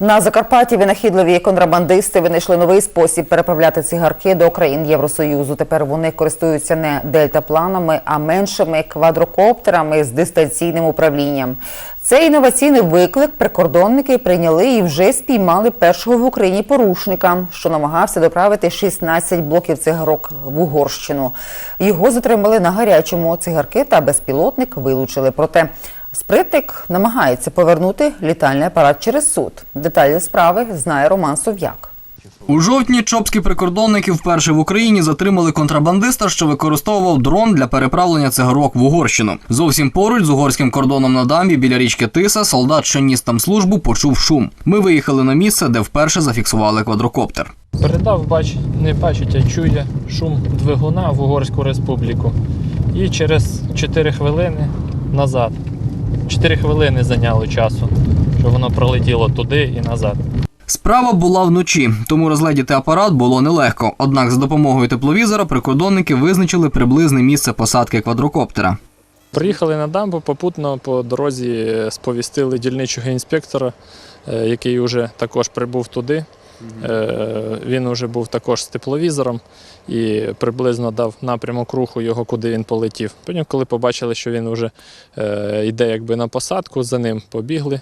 На Закарпатті винахідливі контрабандисти винайшли новий спосіб переправляти цигарки до країн Євросоюзу. Тепер вони користуються не дельтапланами, а меншими квадрокоптерами з дистанційним управлінням. Цей інноваційний виклик прикордонники прийняли і вже спіймали першого в Україні порушника, що намагався доправити 16 блоків цигарок в Угорщину. Його затримали на гарячому. Цигарки та безпілотник вилучили. Проте Спритник намагається повернути літальний апарат через суд. Деталі справи знає Роман Сов'як. У жовтні чопські прикордонники вперше в Україні затримали контрабандиста, що використовував дрон для переправлення цигарок в Угорщину. Зовсім поруч з угорським кордоном на дамбі біля річки Тиса солдат, що ніс там службу, почув шум. Ми виїхали на місце, де вперше зафіксували квадрокоптер. Передав, бач, не бачить, а чує шум двигуна в Угорську республіку. І через 4 хвилини назад. 4 хвилини зайняло часу, що воно пролетіло туди і назад. Справа була вночі, тому розгледіти апарат було нелегко. Однак за допомогою тепловізора прикордонники визначили приблизне місце посадки квадрокоптера. Приїхали на дамбу, попутно по дорозі сповістили дільничого інспектора, е, який вже також прибув туди. Е, Він вже був також з тепловізором і приблизно дав напрямок руху його, куди він полетів. Потім, коли побачили, що він вже е, йде якби на посадку, за ним побігли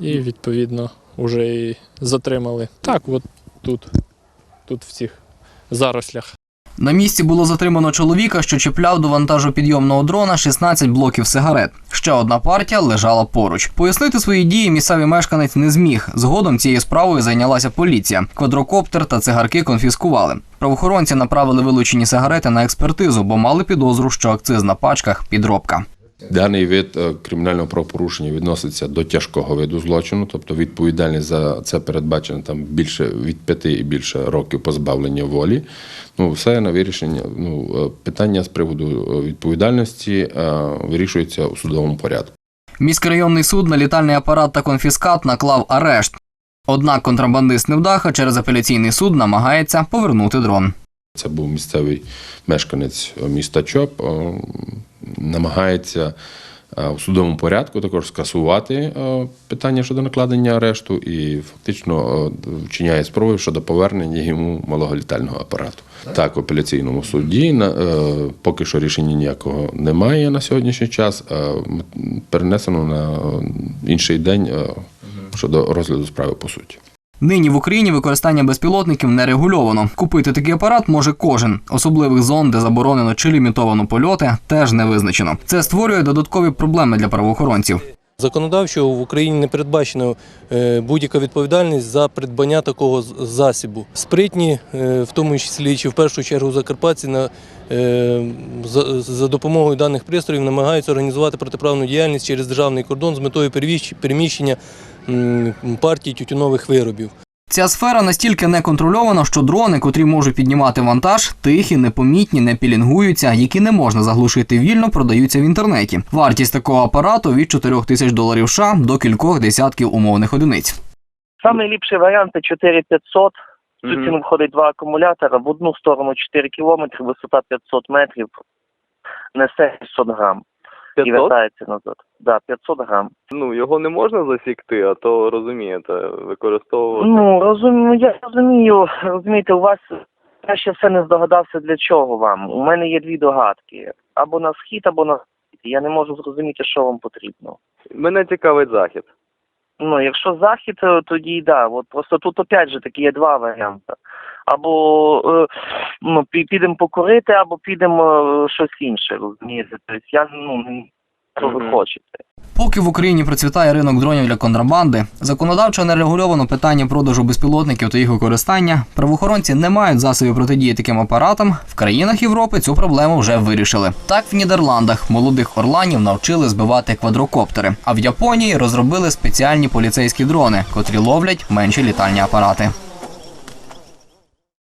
і відповідно вже і затримали. Так, от тут, тут в цих зарослях. На місці було затримано чоловіка, що чіпляв до вантажопідйомного дрона 16 блоків сигарет. Ще одна партія лежала поруч. Пояснити свої дії місцевий мешканець не зміг. Згодом цією справою зайнялася поліція. Квадрокоптер та цигарки конфіскували. Правоохоронці направили вилучені сигарети на експертизу, бо мали підозру, що акциз на пачках підробка. Даний вид е, кримінального правопорушення відноситься до тяжкого виду злочину, тобто відповідальність за це передбачено там більше від п'яти і більше років позбавлення волі. Ну, все на вирішення. Ну, е, питання з приводу е, відповідальності вирішується у судовому порядку. Міськрайонний суд на літальний апарат та конфіскат наклав арешт. Однак контрабандист невдаха через апеляційний суд намагається повернути дрон. Це був місцевий мешканець міста Чоп, е, намагається е, у судовому порядку також скасувати е, питання щодо накладення арешту і фактично вчиняє спроби щодо повернення йому малого літального апарату. Так, в апеляційному суді поки що рішення ніякого немає на сьогоднішній час. Перенесено на інший день щодо розгляду справи по суті. Нині в Україні використання безпілотників не регульовано. Купити такий апарат може кожен. Особливих зон, де заборонено чи лімітовано польоти, теж не визначено. Це створює додаткові проблеми для правоохоронців. Законодавчо в Україні не передбачено е, будь-яка відповідальність за придбання такого засібу. Спритні, е, в тому числі чи в першу чергу закарпатці, на, е, за, допомогою даних пристроїв намагаються організувати протиправну діяльність через державний кордон з метою переміщення партій тютюнових виробів. Ця сфера настільки не контрольована, що дрони, котрі можуть піднімати вантаж, тихі, непомітні, не пілінгуються, які не можна заглушити вільно, продаються в інтернеті. Вартість такого апарату від 4 тисяч доларів США до кількох десятків умовних одиниць. Самий ліпший варіант це 4500. В цю ціну входить два акумулятора. В одну сторону 4 кілометри, висота 500 метрів, несе 600 грам і 500? вертається назад. Да, 500 грам. Ну, його не можна засікти, а то розумієте, використовувати. Ну, розумію, я розумію, розумієте, у вас я ще все не здогадався, для чого вам. У мене є дві догадки. Або на схід, або на схід. Я не можу зрозуміти, що вам потрібно. Мене цікавить захід. Ну, якщо захід, тоді да. От просто тут опять же таки є два варіанти. Або е, ну, підемо покурити, або підемо е, щось інше, розумієте. Тобто я ну що ви хочете. Поки в Україні процвітає ринок дронів для контрабанди, законодавчо не регульовано питання продажу безпілотників та їх використання. Правоохоронці не мають засобів протидії таким апаратам. В країнах Європи цю проблему вже вирішили. Так в Нідерландах молодих орланів навчили збивати квадрокоптери, а в Японії розробили спеціальні поліцейські дрони, котрі ловлять менші літальні апарати.